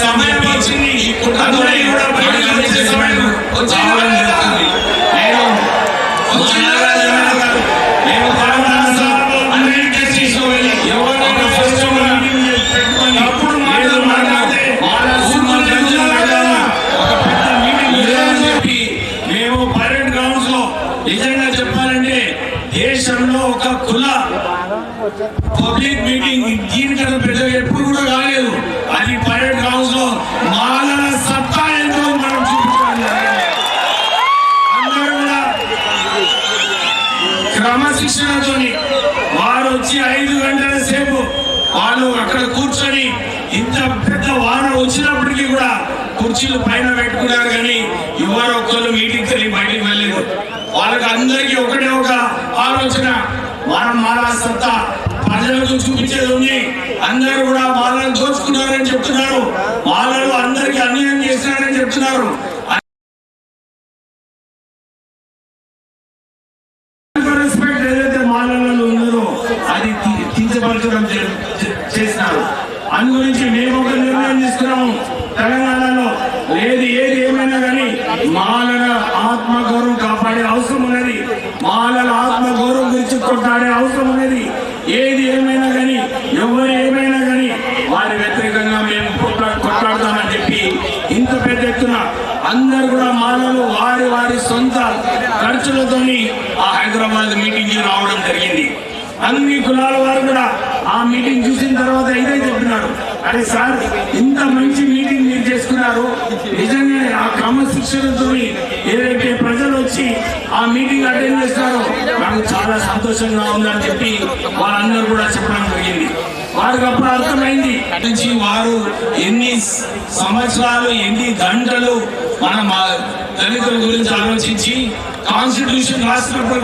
సమయం వచ్చింది ఈ కుట్రతోనే కూడా బయటకు వచ్చే నిజంగా చెప్పాలంటే దేశంలో ఒక కుల పబ్లిక్ మీటింగ్ దీనికన్నా పెద్ద ఎప్పుడు కూడా కాలేదు. అది పరేడ్ గ్రౌండ్స్లో మాలల సత్తా ఎంతో మనం చూపించాలి. అందరూ కూడా క్రమశిక్షణతోని వారు వచ్చి ఐదు గంటల సేపు వాళ్ళు అక్కడ కూర్చొని ఇంత పెద్ద వాన వచ్చినప్పటికీ కూడా కుర్చీలు పైన పెట్టుకున్నారు కానీ ఎవరు ఒక్కళ్ళు మీటింగ్ వెళ్ళి బయటికి వెళ్ళలేదు. వాళ్ళకి అందరికీ ఒకటే ఒక ఆలోచన. మనం మాలా సత్తా. ప్రజలకు చూపించేది ఉంది. అందరూ కూడా వాళ్ళని దోచుకున్నారని చెప్తున్నారు. వాళ్ళు అందరికీ అన్యాయం చేస్తున్నారని చెప్తున్నారు. రెస్పెక్ట్ ఏదైతే మాలలో ఉందో అది తీర్చపరచడం చేసినారు. అందు గురించి మేము ఒక నిర్ణయం తీసుకున్నాము. తెలంగాణలో లేదు ఏది ఏమైనా కానీ మాలల కొట్లాడే అవసరం ఉన్నది. మాలల ఆత్మగౌరవం గురించి కొట్లాడే అవసరం ఉన్నది. ఏది ఏమైనా కానీ ఎవరు ఏమైనా కానీ వారి వ్యతిరేకంగా మేము కొట్లా- కొట్లాడతామని చెప్పి ఇంత పెద్ద ఎత్తున అందరు కూడా మాలలు వారి వారి సొంత ఖర్చులతోని ఆ హైదరాబాద్ మీటింగ్ రావడం జరిగింది. అన్ని కులాల వారు కూడా ఆ మీటింగ్ చూసిన తర్వాత ఇదే చెప్తున్నారు అరే సార్ ఇంత మంచి మీటింగ్ మీరు చేసుకున్నారు. నిజంగా ఆ క్రమశిక్షణతో ఏదైతే ప్రజలు వచ్చి ఆ మీటింగ్ అటెండ్ చేస్తున్నారు. నాకు చాలా సంతోషంగా ఉందని చెప్పి వాళ్ళందరూ కూడా చెప్పడం జరిగింది. వారికి అప్పుడు అర్థమైంది. నుంచి వారు ఎన్ని సంవత్సరాలు ఎన్ని గంటలు మన మా దళితుల గురించి ఆలోచించి కాన్స్టిట్యూషన్ రాసినప్పుడు